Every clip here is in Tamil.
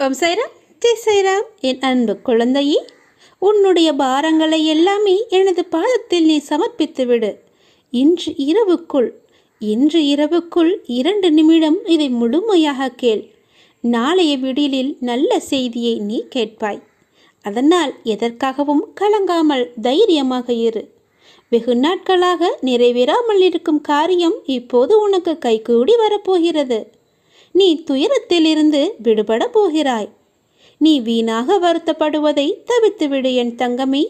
ஓம் சைராம் ஜெய் சைராம் என் அன்பு குழந்தையே உன்னுடைய பாரங்களை எல்லாமே எனது பாதத்தில் நீ சமர்ப்பித்து விடு இன்று இரவுக்குள் இன்று இரவுக்குள் இரண்டு நிமிடம் இதை முழுமையாக கேள். நாளைய விடியலில் நல்ல செய்தியை நீ கேட்பாய். அதனால் எதற்காகவும் கலங்காமல் தைரியமாக இரு. வெகு நாட்களாக நிறைவேறாமல் இருக்கும் காரியம் இப்போது உனக்கு கைகூடி வரப்போகிறது. நீ துயரத்திலிருந்து விடுபட போகிறாய். நீ வீணாக வருத்தப்படுவதை தவித்துவிடு என் தங்கமே.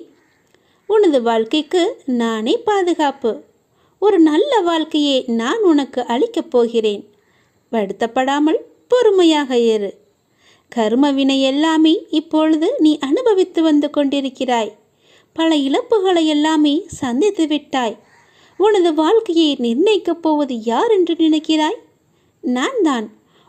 உனது வாழ்க்கைக்கு நானே பாதுகாப்பு. ஒரு நல்ல வாழ்க்கையை நான் உனக்கு அளிக்கப் போகிறேன். வருத்தப்படாமல் பொறுமையாக இரு. கர்ம வினை எல்லாமே இப்பொழுது நீ அனுபவித்து வந்து கொண்டிருக்கிறாய். பல இழப்புகளை எல்லாமே சந்தித்து விட்டாய். உனது வாழ்க்கையை நிர்ணயிக்கப் போவது யார் என்று நினைக்கிறாய்? நான் தான்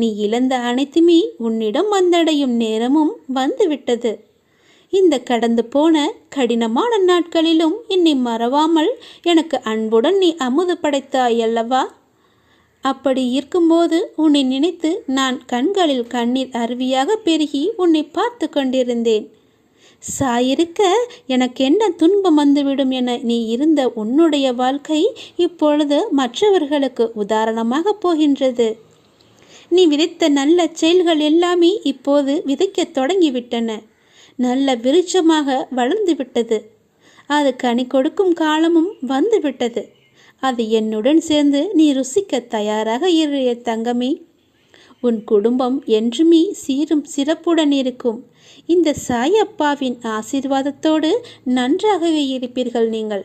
நீ இழந்த அனைத்துமே உன்னிடம் வந்தடையும் நேரமும் வந்துவிட்டது. இந்த கடந்து போன கடினமான நாட்களிலும் என்னை மறவாமல் எனக்கு அன்புடன் நீ அமுது படைத்தாய் அல்லவா அப்படி இருக்கும்போது உன்னை நினைத்து நான் கண்களில் கண்ணீர் அருவியாக பெருகி உன்னை பார்த்து கொண்டிருந்தேன். சாயிருக்க எனக்கு என்ன துன்பம் வந்துவிடும் என நீ இருந்த உன்னுடைய வாழ்க்கை இப்பொழுது மற்றவர்களுக்கு உதாரணமாக போகின்றது. நீ விதைத்த நல்ல செயல்கள் எல்லாமே இப்போது விதைக்கத் தொடங்கிவிட்டன. நல்ல விருட்சமாக வளர்ந்து விட்டது. அது கனி கொடுக்கும் காலமும் வந்துவிட்டது அது என்னுடன் சேர்ந்து நீ ருசிக்க தயாராக இரு தங்கமே. உன் குடும்பம் என்றுமே சீரும் சிறப்புடன் இருக்கும். இந்த சாயப்பாவின் ஆசீர்வாதத்தோடு நன்றாகவே இருப்பீர்கள் நீங்கள்.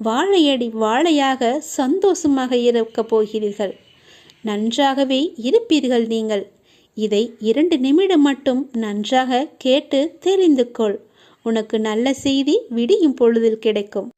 வாழையடி வாழையாக சந்தோஷமாக இருக்கப் போகிறீர்கள். நன்றாகவே இருப்பீர்கள் நீங்கள். இதை இரண்டு நிமிடம் மட்டும் நன்றாக கேட்டு தெரிந்து கொள். உனக்கு நல்ல செய்தி விடியும் பொழுதில் கிடைக்கும்.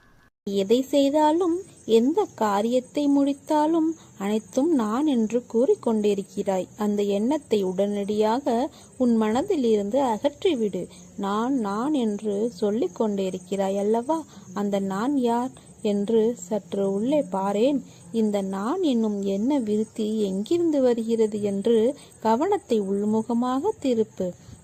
எதை செய்தாலும் எந்த காரியத்தை முடித்தாலும் அனைத்தும் நான் என்று கூறிக்கொண்டிருக்கிறாய் அந்த எண்ணத்தை உடனடியாக உன் மனதில் இருந்து அகற்றிவிடு. நான் நான் என்று சொல்லிக் கொண்டிருக்கிறாய் அல்லவா? அந்த நான் யார் என்று சற்று உள்ளே பாரேன். இந்த நான் என்னும் என்ன விருத்தி எங்கிருந்து வருகிறது என்று கவனத்தை உள்முகமாக திருப்பு.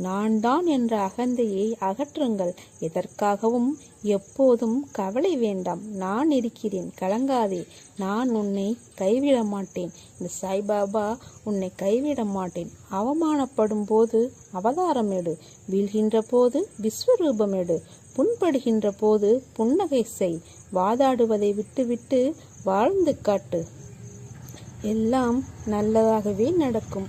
நான் தான் என்ற அகந்தையை அகற்றுங்கள். எதற்காகவும் எப்போதும் கவலை வேண்டாம். நான் இருக்கிறேன். கலங்காதே. நான் உன்னை கைவிட மாட்டேன் இந்த சாய்பாபா உன்னை கைவிட மாட்டேன் அவமானப்படும் போது அவதாரம் எடு வீழ்கின்ற போது விஸ்வரூபம் எடு புண்படுகின்ற போது புன்னகை செய். வாதாடுவதை விட்டுவிட்டு வாழ்ந்து காட்டு. எல்லாம் நல்லதாகவே நடக்கும்.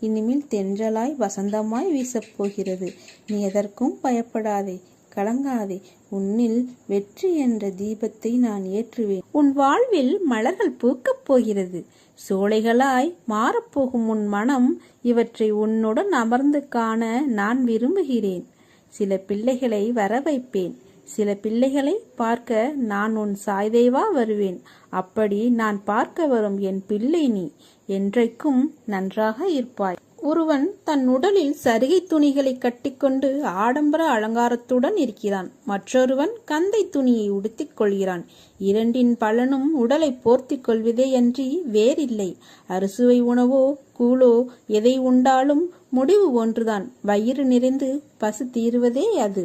இனிமேல் தென்றலாய் வசந்தமாய் வீசப் போகிறது நீ எதற்கும் பயப்படாதே கலங்காதே. உன்னில் வெற்றி என்ற தீபத்தை நான் ஏற்றுவேன். உன் வாழ்வில் மலர்கள் பூக்கப் போகிறது. சோலைகளாய் மாறப்போகும் உன் மனம் இவற்றை உன்னுடன் அமர்ந்து காண நான் விரும்புகிறேன். சில பிள்ளைகளை வர வைப்பேன் சில பிள்ளைகளை பார்க்க நான் உன் சாய்தேவா வருவேன். அப்படி நான் பார்க்க வரும் என் பிள்ளை நீ என்றைக்கும் நன்றாக இருப்பாய். ஒருவன் தன் உடலில் சரிகை துணிகளை கட்டிக்கொண்டு ஆடம்பர அலங்காரத்துடன் இருக்கிறான். மற்றொருவன் கந்தை துணியை உடுத்திக் கொள்கிறான். இரண்டின் பலனும் உடலை போர்த்திக் கொள்வதேயன்றி வேறில்லை. அறுசுவை உணவோ கூழோ எதை உண்டாலும் முடிவு ஒன்றுதான். வயிறு நிறைந்து பசு தீருவதே அது.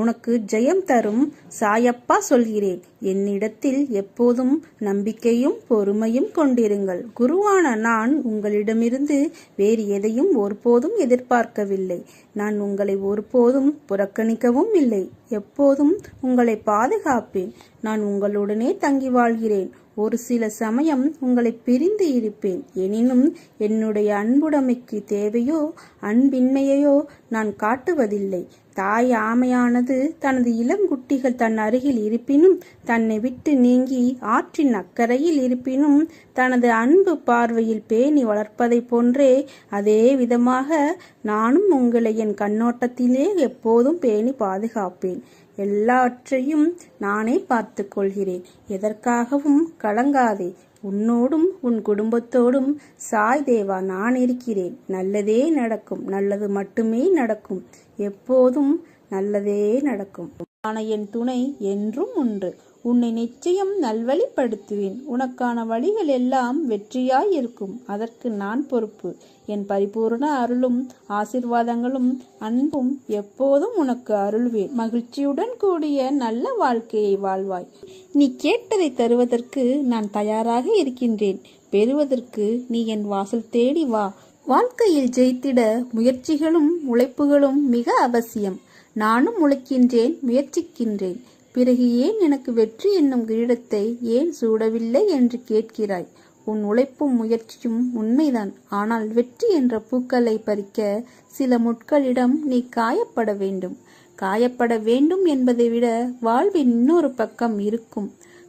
உனக்கு ஜெயம் தரும் சாயப்பா சொல்கிறேன் என்னிடத்தில் எப்போதும் நம்பிக்கையும் பொறுமையும் கொண்டிருங்கள். குருவான நான் உங்களிடமிருந்து வேறு எதையும் ஒருபோதும் எதிர்பார்க்கவில்லை. நான் உங்களை ஒருபோதும் புறக்கணிக்கவும் இல்லை. எப்போதும் உங்களை பாதுகாப்பேன். நான் உங்களுடனே தங்கி வாழ்கிறேன். ஒரு சில சமயம் உங்களை பிரிந்து இருப்பேன். எனினும் என்னுடைய அன்புடைமைக்கு தேவையோ அன்பின்மையையோ நான் காட்டுவதில்லை. தாய் ஆமையானது தனது இளங்குட்டிகள் தன் அருகில் இருப்பினும் தன்னை விட்டு நீங்கி ஆற்றின் அக்கறையில் இருப்பினும் தனது அன்பு பார்வையில் பேணி வளர்ப்பதைப் போன்றே அதே விதமாக நானும் உங்களை என் கண்ணோட்டத்திலே எப்போதும் பேணி பாதுகாப்பேன். எல்லாவற்றையும் நானே பார்த்து கொள்கிறேன் எதற்காகவும் கலங்காதே. உன்னோடும் உன் குடும்பத்தோடும் சாய் தேவா நான் இருக்கிறேன். நல்லதே நடக்கும். நல்லது மட்டுமே நடக்கும். எப்போதும் நல்லதே நடக்கும். ஆன என் துணை என்றும் உண்டு. உன்னை நிச்சயம் நல்வழிப்படுத்துவேன். உனக்கான வழிகள் எல்லாம் வெற்றியாய் இருக்கும் அதற்கு நான் பொறுப்பு. என் பரிபூர்ண அருளும் ஆசிர்வாதங்களும் அன்பும் எப்போதும் உனக்கு அருள்வேன். மகிழ்ச்சியுடன் கூடிய நல்ல வாழ்க்கையை வாழ்வாய். நீ கேட்டதை தருவதற்கு நான் தயாராக இருக்கின்றேன். பெறுவதற்கு நீ என் வாசல் தேடி வா. வாழ்க்கையில் ஜெயித்திட முயற்சிகளும் உழைப்புகளும் மிக அவசியம். நானும் உழைக்கின்றேன் முயற்சிக்கின்றேன். பிறகு ஏன் எனக்கு வெற்றி என்னும் கிரீடத்தை ஏன் சூடவில்லை என்று கேட்கிறாய்? உன் உழைப்பும் முயற்சியும் உண்மைதான். ஆனால் வெற்றி என்ற பூக்களை பறிக்க சில முட்களிடம் நீ காயப்பட வேண்டும். காயப்பட வேண்டும் என்பதை விட வாழ்வின் இன்னொரு பக்கம் இருக்கும்.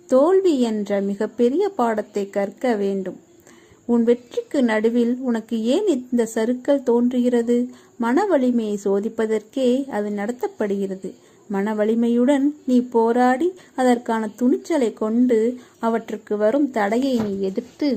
தோல்வி என்ற மிகப்பெரிய பாடத்தை கற்க வேண்டும். உன் வெற்றிக்கு நடுவில் உனக்கு ஏன் இந்த சருக்கள் தோன்றுகிறது? மன வலிமையை சோதிப்பதற்கே அது நடத்தப்படுகிறது. மன வலிமையுடன் நீ போராடி அதற்கான துணிச்சலை கொண்டு அவற்றுக்கு வரும் தடையை நீ எதிர்த்து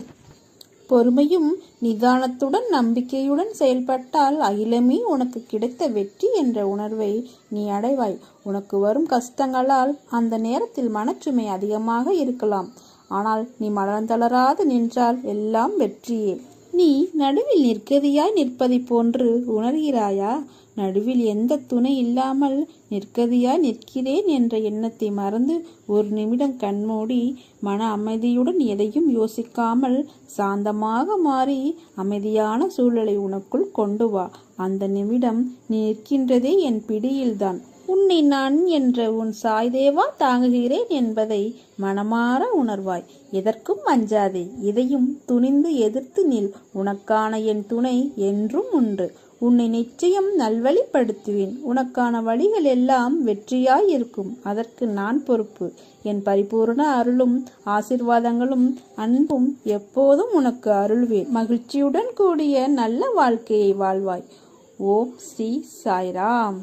பொறுமையும் நிதானத்துடன் நம்பிக்கையுடன் செயல்பட்டால் அகிலமே உனக்கு கிடைத்த வெற்றி என்ற உணர்வை நீ அடைவாய். உனக்கு வரும் கஷ்டங்களால் அந்த நேரத்தில் மனச்சுமை அதிகமாக இருக்கலாம். ஆனால் நீ மலர்ந்தளராது நின்றால் எல்லாம் வெற்றியே. நீ நடுவில் நிற்கதியாய் நிற்பதைப் போன்று உணர்கிறாயா? நடுவில் எந்த துணை இல்லாமல் நிற்கதியாய் நிற்கிறேன் என்ற எண்ணத்தை மறந்து ஒரு நிமிடம் கண்மூடி மன அமைதியுடன் எதையும் யோசிக்காமல் சாந்தமாக மாறி அமைதியான சூழலை உனக்குள் கொண்டு வா. அந்த நிமிடம் நீ நிற்கின்றதே என் பிடியில்தான். உன்னை நான் என்ற உன் சாய்தேவா தாங்குகிறேன் என்பதை மனமாற உணர்வாய். எதற்கும் அஞ்சாதே இதையும் துணிந்து எதிர்த்து நில். உனக்கான என் துணை என்றும் உண்டு. உன்னை நிச்சயம் நல்வழிப்படுத்துவேன். உனக்கான வழிகள் எல்லாம் வெற்றியாய் இருக்கும் அதற்கு நான் பொறுப்பு. என் பரிபூர்ண அருளும் ஆசிர்வாதங்களும் அன்பும் எப்போதும் உனக்கு அருள்வேன் மகிழ்ச்சியுடன் கூடிய நல்ல வாழ்க்கையை வாழ்வாய். ஓ ஸ்ரீ சாய்ராம்.